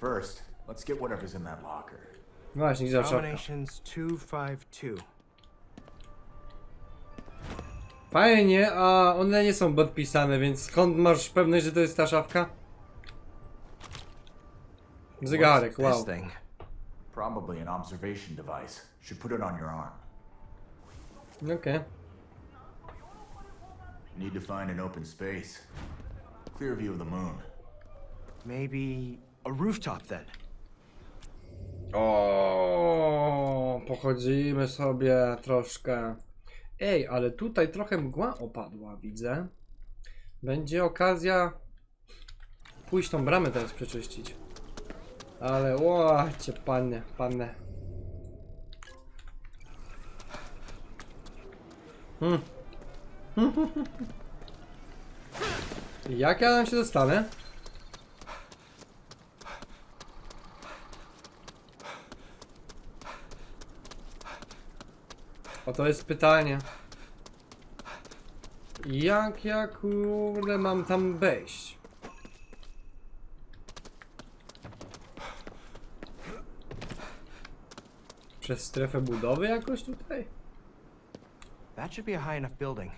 First, let's get whatever's in that locker. Właśnie, szafka? Combinations 252. Fajnie, a one nie są podpisane, więc skąd masz pewność, że to jest ta szafka? Zegarek, What's wow. This thing. Probably an observation device. Should put it on your arm. Okej. Need to find an open space. Clear view of the moon. Maybe a rooftop then. O, pochodzimy sobie troszkę. Ej, ale tutaj trochę mgła opadła, widzę. Będzie okazja pójść tą bramę teraz przeczyścić. Ale łacie, pannie, panne. Hmm. Jak ja tam się dostanę? O to jest pytanie. Jak ja kurde mam tam wejść? Przez strefę budowy jakoś tutaj? That should be a high enough building.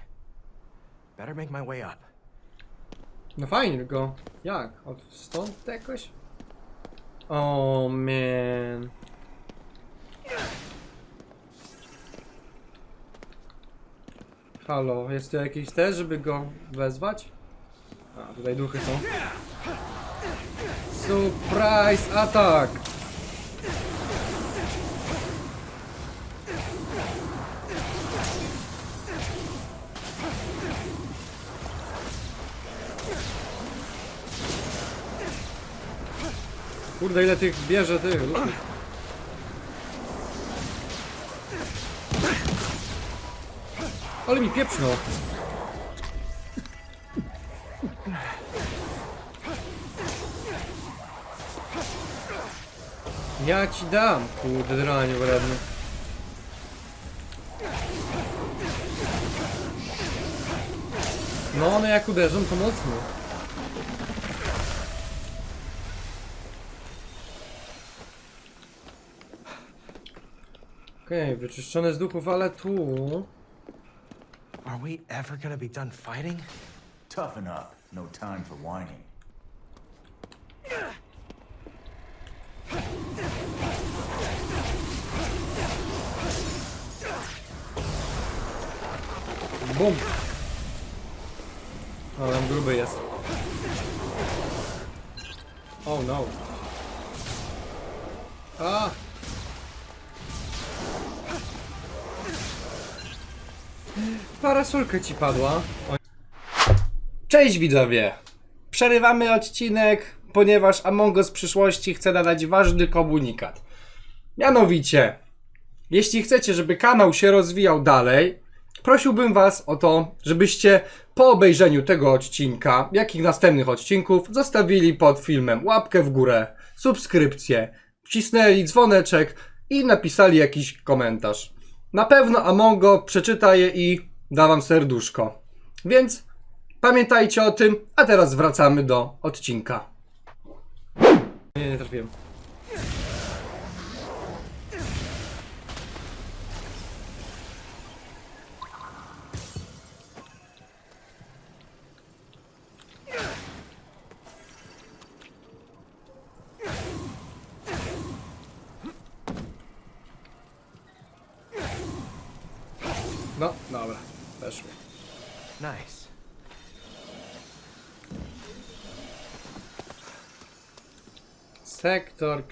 Better make my way up. No fajnie, tylko jak? Od stąd jakoś? O oh, man. Halo, jest tu jakiś też, żeby go wezwać? A, tutaj duchy są. Surprise atak! Kurde, ile tych bierze tych Ale mi pieprznął. Ja ci dam, kurde draniu wredny. No one jak uderzą to mocno. Okej, wyczyszczone z duchów, ale tu... Are we ever gonna be done fighting? Toughen up. No time for whining. Bum! O, tam gruby jest. Oh no. A! Parasolka ci padła. O. Cześć widzowie! Przerywamy odcinek, ponieważ Among Us w przyszłości chce nadać ważny komunikat. Mianowicie, jeśli chcecie, żeby kanał się rozwijał dalej, prosiłbym Was o to, żebyście po obejrzeniu tego odcinka, jak i następnych odcinków, zostawili pod filmem łapkę w górę, subskrypcję, wcisnęli dzwoneczek i napisali jakiś komentarz. Na pewno Amongo przeczyta je i da Wam serduszko. Więc pamiętajcie o tym, a teraz wracamy do odcinka. Nie, nie trafiłem.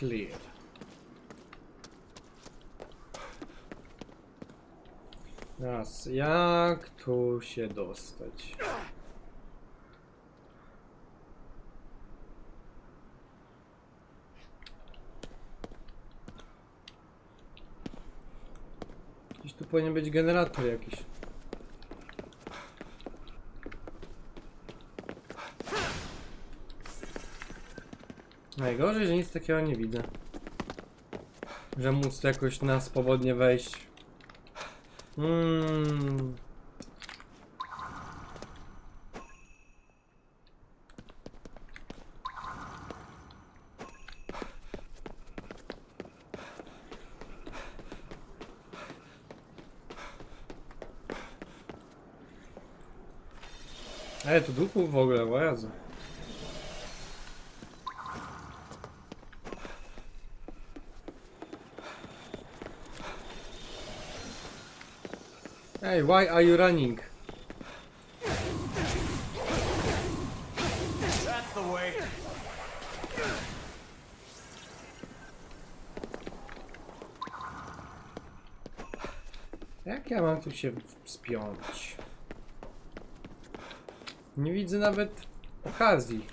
Clear. Teraz, jak tu się dostać? Gdzieś tu powinien być generator jakiś. Najgorzej, że nic takiego nie widzę. Że móc jakoś na swobodnie wejść. Mmm. Ale tu duchów w ogóle, łajazu. Hey, why are you running? That's the way. Jak ja mam tu się wspiąć? Nie widzę nawet okazji.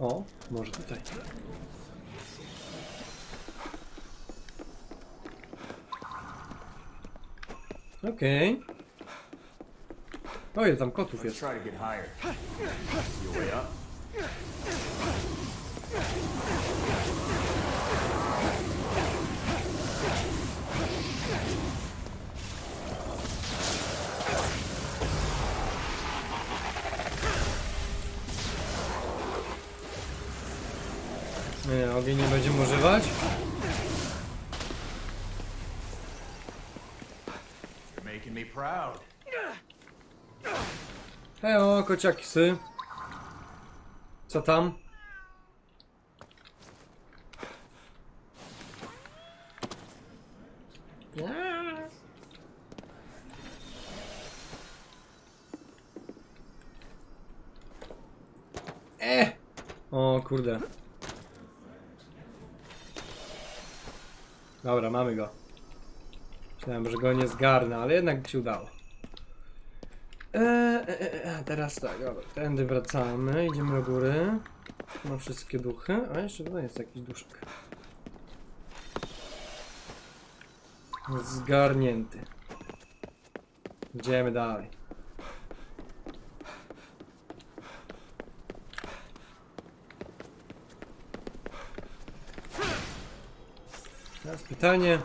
O, może tutaj. Okej. O, ile tam kotów jest. Nie, ogień nie będziemy używać. Hej, o, kociaki sy. Co tam? E! O kurde. Dobra, mamy go. Myślałem, że go nie zgarnę, ale jednak się udało. Eee, e, e, e, teraz tak, dobra, tędy wracamy, idziemy do góry. Ma wszystkie duchy, a jeszcze tutaj jest jakiś duszek. Zgarnięty. Idziemy dalej. Teraz pytanie.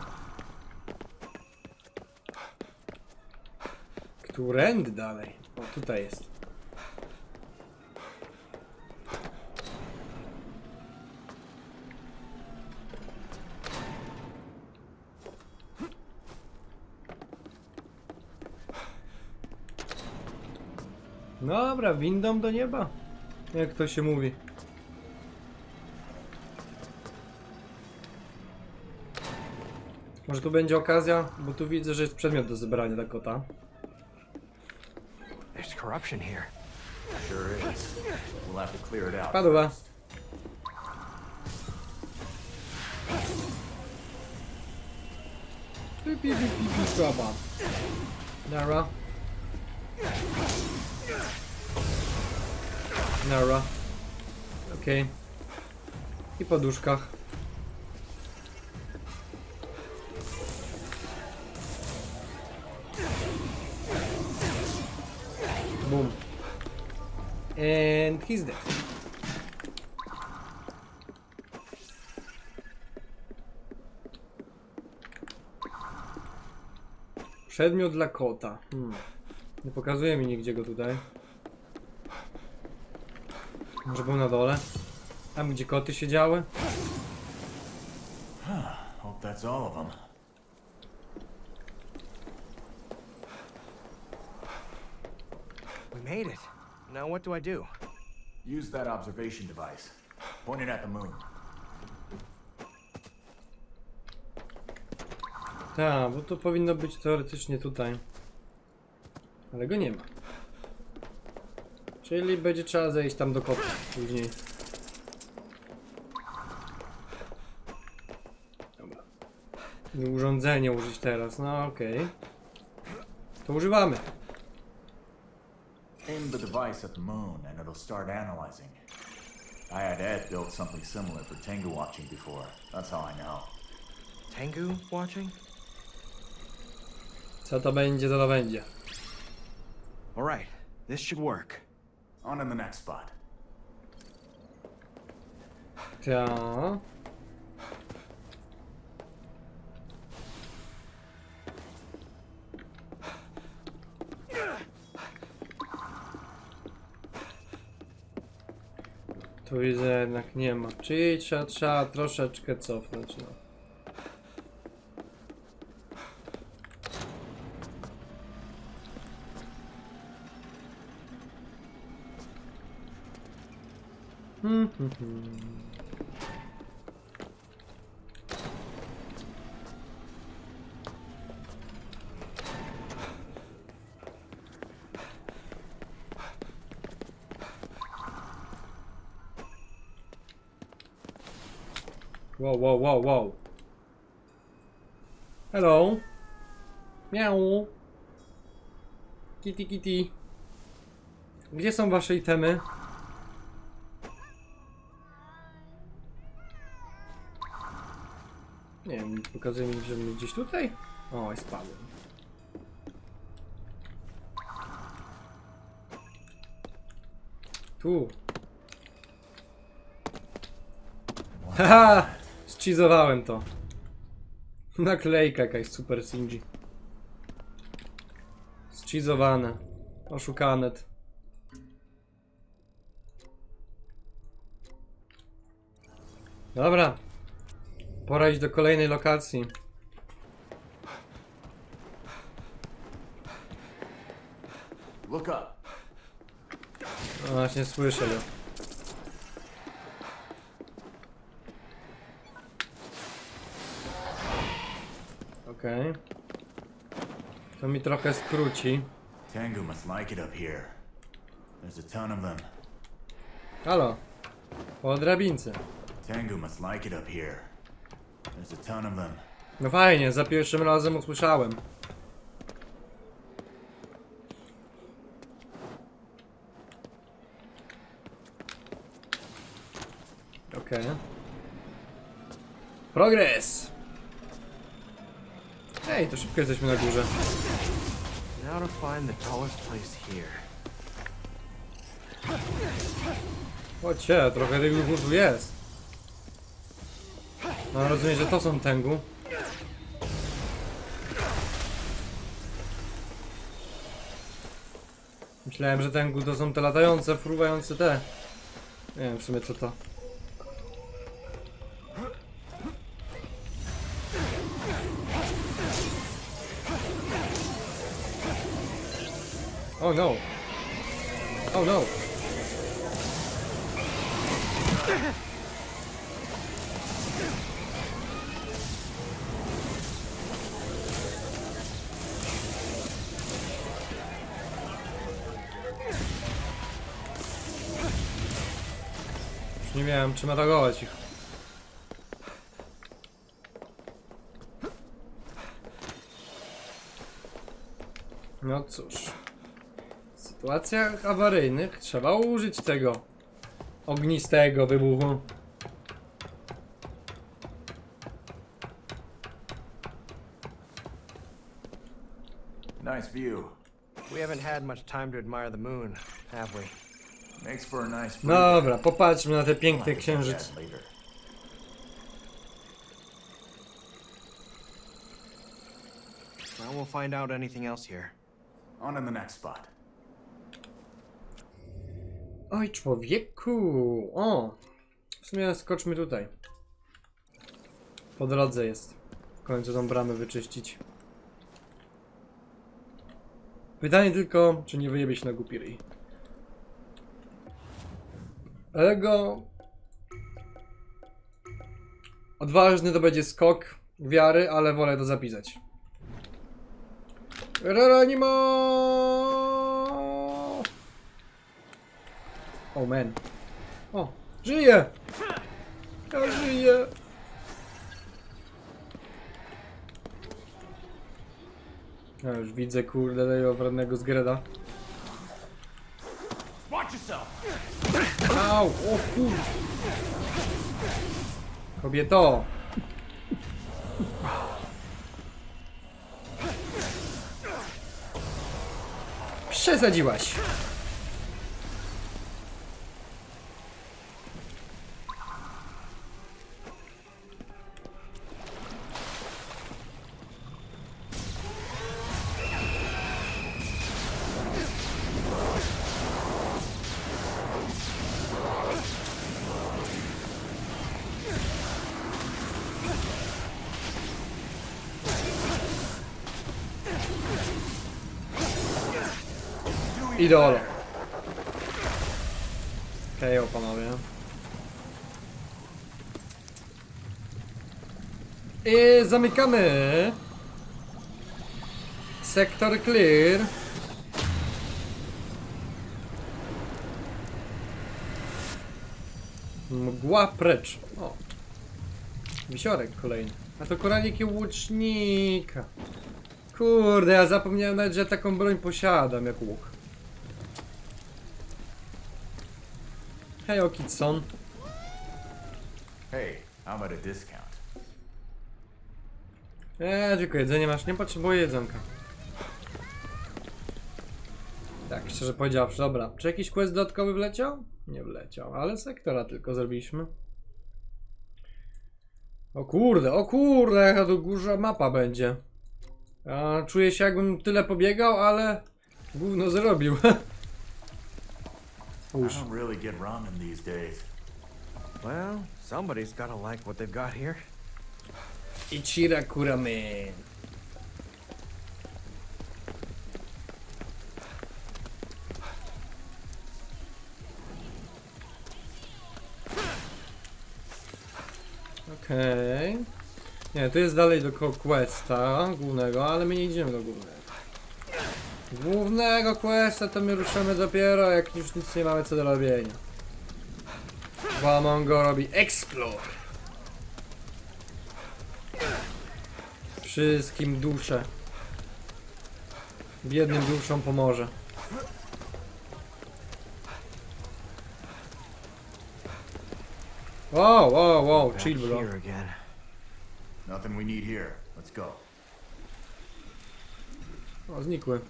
Którędy dalej? O, tutaj jest. Dobra, windą do nieba. Jak to się mówi. Może tu będzie okazja, bo tu widzę, że jest przedmiot do zebrania dla kota. There's corruption here. Sure is. We'll have to clear it out. Padła. Pi, pi, pi, pi, pi, słaba. Nara. Nara. Okej. I po Boom. And he's dead. Przedmiot dla kota. Hmm. Nie pokazuje mi nigdzie go tutaj. Może był na dole? Tam gdzie koty siedziały? Hope that's all of them. Made it. Now what do I do? Use that observation device. Point it at the moon. Tak, bo to powinno być teoretycznie tutaj. Ale go nie ma. Czyli będzie trzeba zejść tam do kota później. Dobra. I urządzenie użyć teraz, no okej. To używamy. Aim the device at the moon and it'll start analyzing. I had Ed build something similar for Tengu watching before. That's how I know. Tengu watching? Co to będzie, to to będzie. All right, this should work. On to the next spot. Ta. tu widzę jednak nie ma. Czyli trzeba, trzeba troszeczkę cofnąć, no. Hmm, hmm, hmm. Wow, wow, wow. Hello. Miau. Kitty, kitty. Gdzie są wasze itemy? Nie wiem, pokazuje mi, że my gdzieś tutaj? O, spadłem. Tu. Haha! Schizowałem to. Naklejka jakaś super Sinji. Schizowane. Oszukane. Dobra. Pora iść do kolejnej lokacji. Look up. O, właśnie słyszę go. Okej. To mi trochę skróci. Tengu must like it up here. There's a ton of them. Halo. Po drabince. Tengu must like it up here. There's a ton of them. No fajnie, za pierwszym razem usłyszałem. Okej. Progres! To szybko jesteśmy na górze. Now to find the tallest place here. Chodźcie, trochę duchów tu jest. No rozumiem, że to są Tengu. Myślałem, że Tengu to są te latające, fruwające te. Nie wiem w sumie co to. Oh no. Oh no. Nie miałem czym atakować ich. No cóż. W sytuacjach awaryjnych trzeba użyć tego ognistego wybuchu. Nice view. We haven't had much time to admire the moon, have we? Makes for a nice breather. Dobra, popatrzmy na te piękne later. Well, we'll find out anything else here. On to the next spot. Oj, człowieku! O! W sumie skoczmy tutaj. Po drodze jest. W końcu tą bramę wyczyścić. Pytanie tylko, czy nie wyjebie się na głupi ryj. Ego... Odważny to będzie skok wiary, ale wolę to zapisać. Reranimo! Oh man. O, żyję! Ja żyję! Ja już widzę kurde tego wrednego zgreda. Au! O kurde! Kobieto! Przesadziłaś! Idolo. Okej, okay, panowie. I zamykamy. Sektor clear. Mgła precz. O. Wisiorek kolejny. A to koraliki łucznika. Kurde, ja zapomniałem nawet, że taką broń posiadam jak łuk. Hej, Okitson. Hey, I'm at a discount. Eee, dziękuję, jedzenie masz, nie potrzebuję jedzonka. Tak, szczerze powiedziawszy, dobra. Czy jakiś quest dodatkowy wleciał? Nie wleciał, ale sektora tylko zrobiliśmy. O kurde, o kurde, jaka to duża mapa będzie. Ja czuję się jakbym tyle pobiegał, ale gówno zrobił. I Uż. don't really get ramen these days. Well, somebody's gotta like what they've got here. Ichira Kuramen. Okej. Nie, tu jest dalej do ko- questa głównego, ale my nie idziemy do głównego. Głównego questa to my ruszamy dopiero, jak już nic nie mamy co do robienia. Bo Mongo robi explore. Wszystkim duszę. Biednym duszom pomoże. Wow, wow, wow, chill bro. Nothing we need here. Let's go. O, znikły.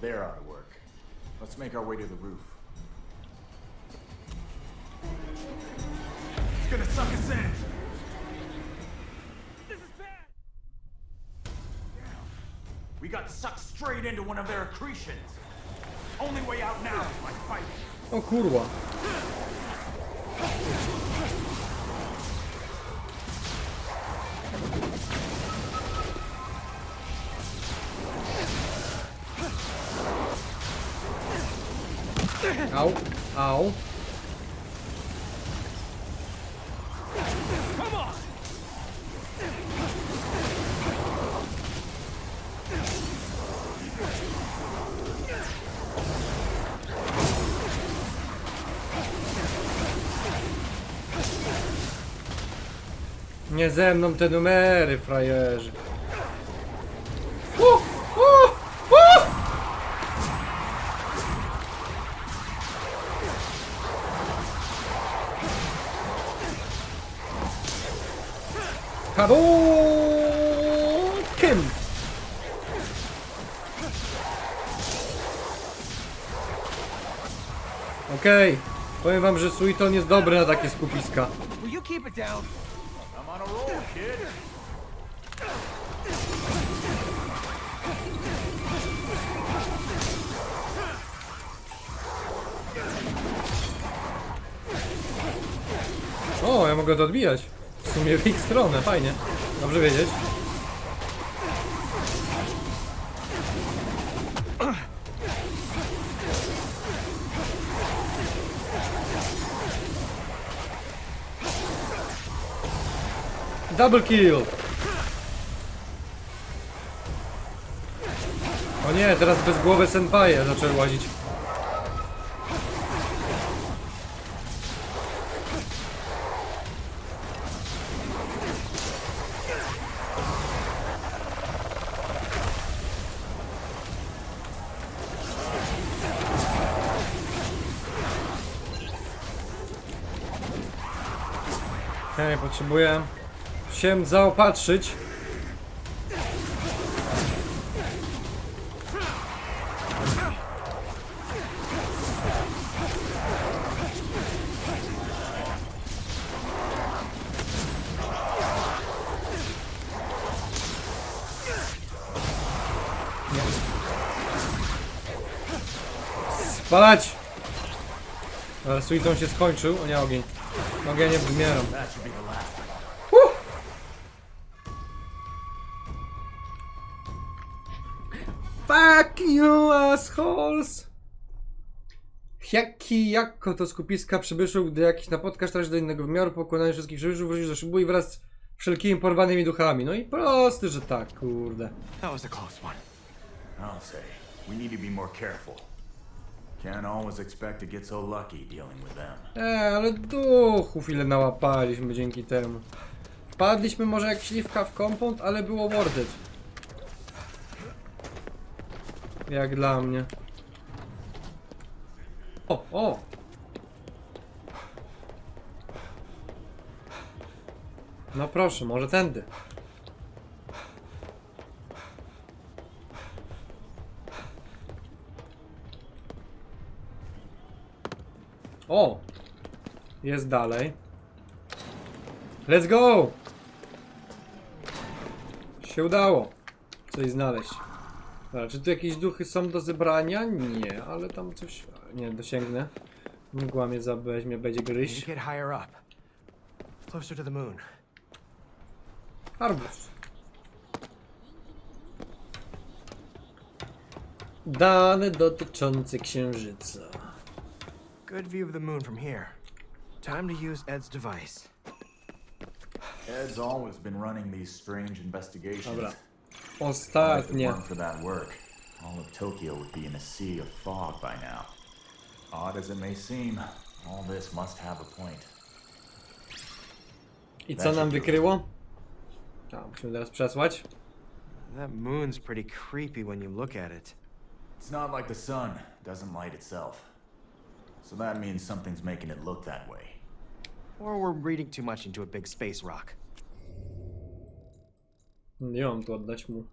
There ought to work. Let's make our way to the roof. It's gonna suck us in. This is bad. We got sucked straight into one of their accretions. Only way out now is by fighting. Oh, o kurwa. Au, au. Nie ze mną te numery, frajerzy. Hadouken! Okej, powiem wam, że Suiton jest dobry na takie skupiska. O, ja mogę to odbijać. Sumie w ich stronę, fajnie. Dobrze wiedzieć. Double kill! O nie, teraz bez głowy senpaje zaczęły łazić. Okej, potrzebuję się zaopatrzyć. Spalać! Ale suiton się skończył, o nie ogień. Ogień nie wymieram. That should be the last. Fuck you assholes! Jaki, jako to skupiska przybyszów, gdy jakiś napotkasz trafisz do innego wymiaru, pokonanie wszystkich przybyszów, wrócisz do szybu i wraz z wszelkimi porwanymi duchami. No i prosty, że tak, kurde. That was a close one. I'll say, we need to be more careful. Can't always expect to get so lucky dealing with them. E, ale duchów ile nałapaliśmy dzięki temu. Padliśmy może jak śliwka w kompont, ale było worth it. Jak dla mnie. O, o! No proszę, może tędy. O! Jest dalej. Let's go! Się udało. Coś znaleźć. Dobra, czy tu jakieś duchy są do zebrania? Nie, ale tam coś... Nie, dosięgnę. Mgła mnie zaweźmie, będzie gryźć. Arbuz. Dane dotyczące księżyca. Good view of the moon from here. Time to use Ed's device. Ed's always been running these strange investigations. Dobra. If it Ostatnie. weren't for that work, all of Tokyo would be in a sea of fog by now. Odd as it may seem, all this must have a point. I co nam wykryło? A, musimy teraz przesłać. That moon's pretty creepy when you look at it. It's not like the sun doesn't light itself. So that means something's making it look that way. Or we're reading too much into a big space rock. Nie mam tu oddać mu.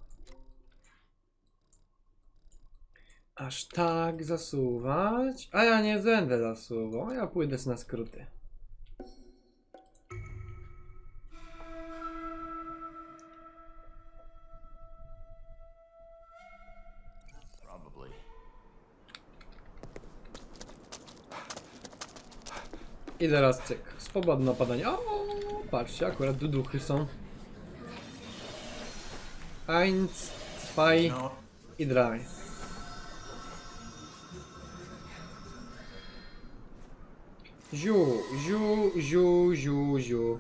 Aż tak zasuwać? A ja nie będę zasuwał, ja pójdę na skróty. I teraz cyk. Swobodne opadanie. O, patrzcie, akurat tu duchy są. Eins, zwei No, i drei. Ziu, ziu, ziu, ziu, ziu.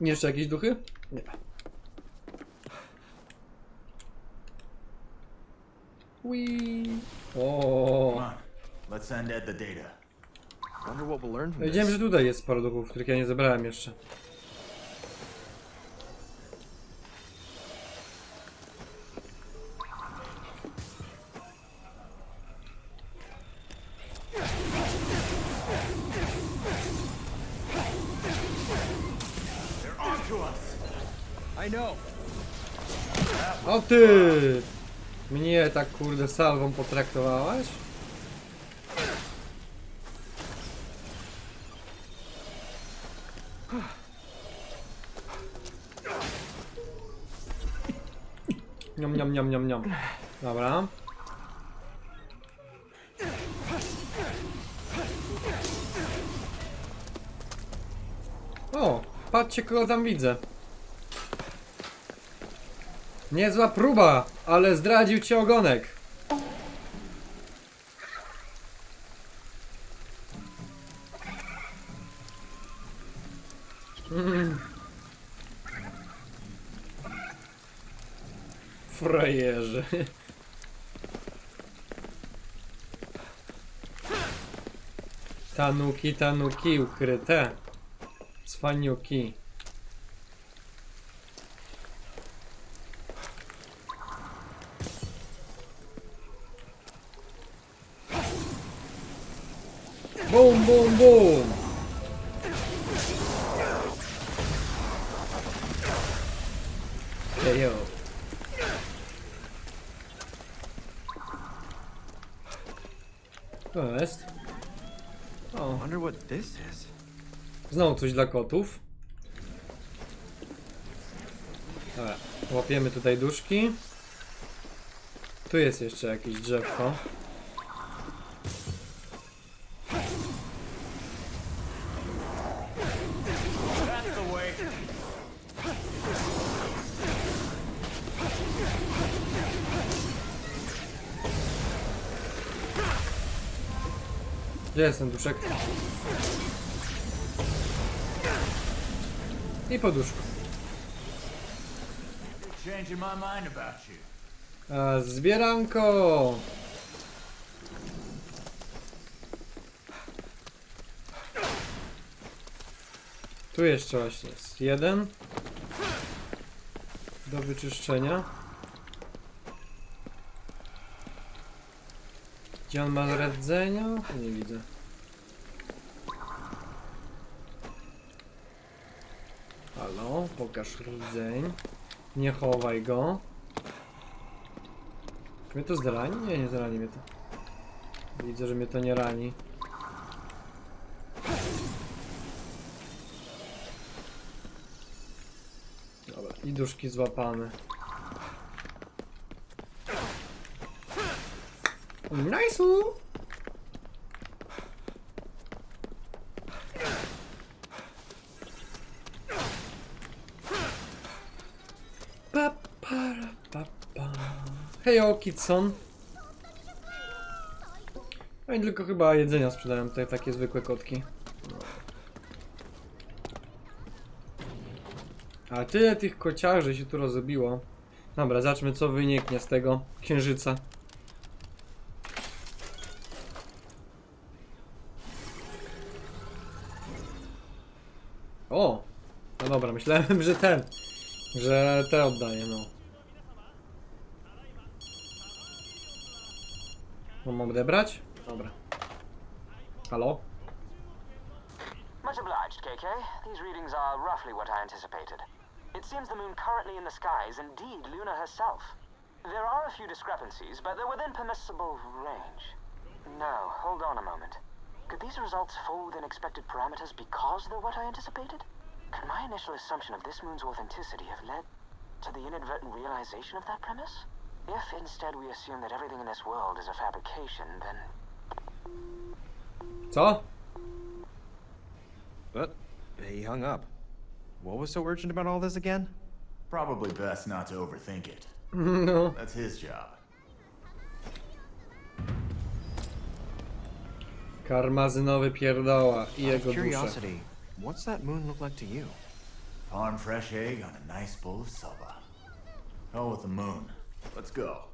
Jeszcze jakieś duchy? Nie. Come O. on. Let's send Ed the data. Wonder what we'll learn from Wiedziałem, że tutaj jest sporo duchów, których ja nie zebrałem jeszcze. They're onto us! I know. O ty! Tak kurde salwą potraktowałaś? Niam, niam, niam, niam, niam. Dobra. O, patrzcie kogo tam widzę. Niezła próba, ale zdradził cię ogonek. Mm. Frajerzy. Tanuki, tanuki ukryte. Cwaniuki. To jest. O, Wonder what this is. znowu coś dla kotów. Dobra, łapiemy tutaj duszki. Tu jest jeszcze jakieś drzewko. Jest ten duszek? I poduszko. Changing my mind about you. A, zbieranko! Tu jeszcze właśnie jest jeden. Do wyczyszczenia. Gdzie on ma rdzenia? Nie widzę. Halo, pokaż rdzeń. Nie chowaj go. Czy mnie to zrani? Nie, nie zrani mnie to. Widzę, że mnie to nie rani. Dobra, i duszki złapane. Nice! Pa, Hejo, Kitson. Oni tylko chyba jedzenia sprzedają, te takie zwykłe kotki. A tyle tych kociarzy się tu rozbiło. Dobra, zobaczmy co wyniknie z tego księżyca. O! No dobra, myślałem, że ten. Że te oddaję, no. Mam odebrać? Dobra. Halo? Much obliged, KK. These readings are roughly what I anticipated. It seems the moon currently in the sky is indeed Luna herself. There are a few discrepancies, but they're within permissible range. Now, hold on a moment. Could these results fall within expected parameters because they're what I anticipated? Could my initial assumption of this moon's authenticity have led to the inadvertent realization of that premise? If instead we assume that everything in this world is a fabrication, then Co? But he hung up. What was so urgent about all this again? Probably best not to overthink it. No. That's his job. Karmazynowy pierdoła i Out jego of duszę. curiosity, what's that moon look like to you? Farm fresh egg on a nice bowl of soba. Hell with the moon. Let's go.